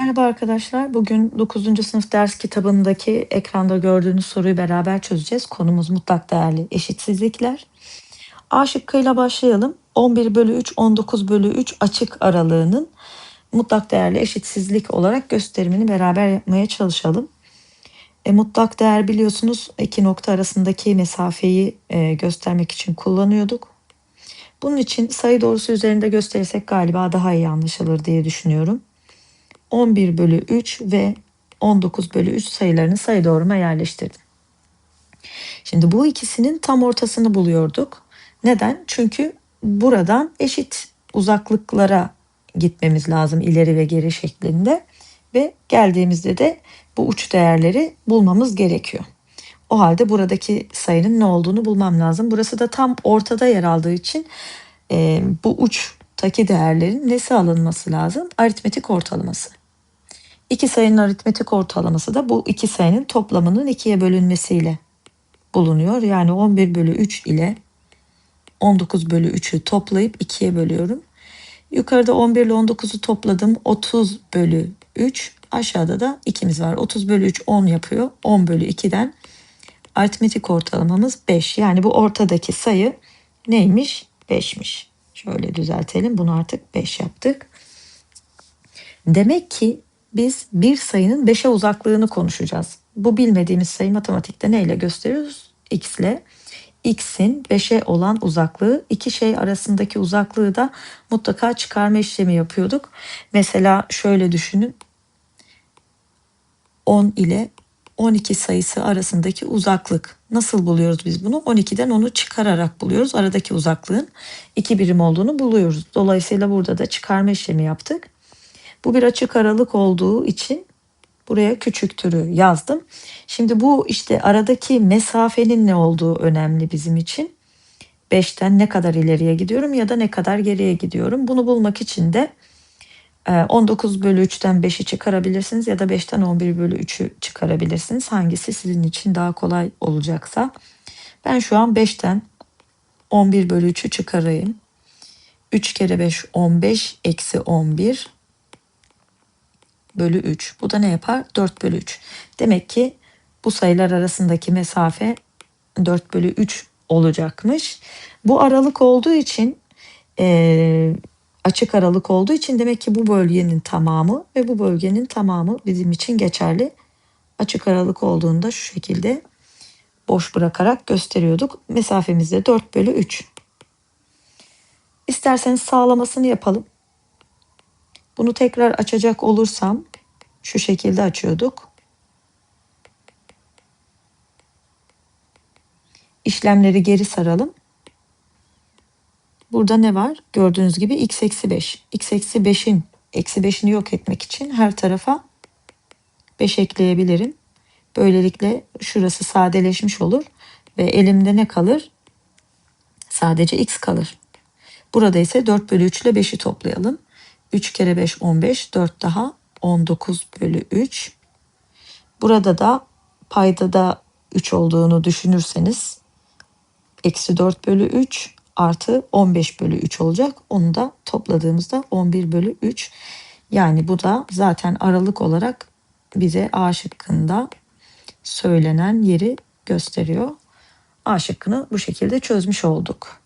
Merhaba arkadaşlar. Bugün 9. sınıf ders kitabındaki ekranda gördüğünüz soruyu beraber çözeceğiz. Konumuz mutlak değerli eşitsizlikler. A şıkkıyla başlayalım. 11 bölü 3, 19 bölü 3 açık aralığının mutlak değerli eşitsizlik olarak gösterimini beraber yapmaya çalışalım. E, mutlak değer biliyorsunuz iki nokta arasındaki mesafeyi e, göstermek için kullanıyorduk. Bunun için sayı doğrusu üzerinde gösterirsek galiba daha iyi anlaşılır diye düşünüyorum. 11 bölü 3 ve 19 bölü 3 sayılarını sayı doğruma yerleştirdim. Şimdi bu ikisinin tam ortasını buluyorduk. Neden? Çünkü buradan eşit uzaklıklara gitmemiz lazım ileri ve geri şeklinde ve geldiğimizde de bu uç değerleri bulmamız gerekiyor. O halde buradaki sayının ne olduğunu bulmam lazım. Burası da tam ortada yer aldığı için e, bu uçtaki değerlerin nesi alınması lazım? Aritmetik ortalaması. İki sayının aritmetik ortalaması da bu iki sayının toplamının ikiye bölünmesiyle bulunuyor. Yani 11 bölü 3 ile 19 bölü 3'ü toplayıp ikiye bölüyorum. Yukarıda 11 ile 19'u topladım. 30 bölü 3. Aşağıda da 2'miz var. 30 bölü 3 10 yapıyor. 10 bölü 2'den aritmetik ortalamamız 5. Yani bu ortadaki sayı neymiş? 5'miş. Şöyle düzeltelim. Bunu artık 5 yaptık. Demek ki biz bir sayının 5'e uzaklığını konuşacağız. Bu bilmediğimiz sayı matematikte neyle gösteriyoruz? X ile. X'in 5'e olan uzaklığı, iki şey arasındaki uzaklığı da mutlaka çıkarma işlemi yapıyorduk. Mesela şöyle düşünün. 10 ile 12 sayısı arasındaki uzaklık. Nasıl buluyoruz biz bunu? 12'den onu çıkararak buluyoruz. Aradaki uzaklığın 2 birim olduğunu buluyoruz. Dolayısıyla burada da çıkarma işlemi yaptık. Bu bir açık aralık olduğu için buraya küçüktürü yazdım. Şimdi bu işte aradaki mesafenin ne olduğu önemli bizim için. 5'ten ne kadar ileriye gidiyorum ya da ne kadar geriye gidiyorum. Bunu bulmak için de 19 e, bölü 3'ten 5'i çıkarabilirsiniz ya da 5'ten 11 bölü 3'ü çıkarabilirsiniz. Hangisi sizin için daha kolay olacaksa. Ben şu an 5'ten 11 bölü 3'ü çıkarayım. 3 kere 5 15 eksi 11 bölü 3. Bu da ne yapar? 4 bölü 3. Demek ki bu sayılar arasındaki mesafe 4 bölü 3 olacakmış. Bu aralık olduğu için e, açık aralık olduğu için demek ki bu bölgenin tamamı ve bu bölgenin tamamı bizim için geçerli. Açık aralık olduğunda şu şekilde boş bırakarak gösteriyorduk. Mesafemiz de 4 bölü 3. İsterseniz sağlamasını yapalım. Bunu tekrar açacak olursam şu şekilde açıyorduk. İşlemleri geri saralım. Burada ne var? Gördüğünüz gibi x eksi 5. x eksi 5'in eksi 5'ini yok etmek için her tarafa 5 ekleyebilirim. Böylelikle şurası sadeleşmiş olur ve elimde ne kalır? Sadece x kalır. Burada ise 4 bölü 3 ile 5'i toplayalım. 3 kere 5 15 4 daha 19 bölü 3. Burada da payda da 3 olduğunu düşünürseniz eksi 4 bölü 3 artı 15 bölü 3 olacak. Onu da topladığımızda 11 bölü 3. Yani bu da zaten aralık olarak bize A şıkkında söylenen yeri gösteriyor. A şıkkını bu şekilde çözmüş olduk.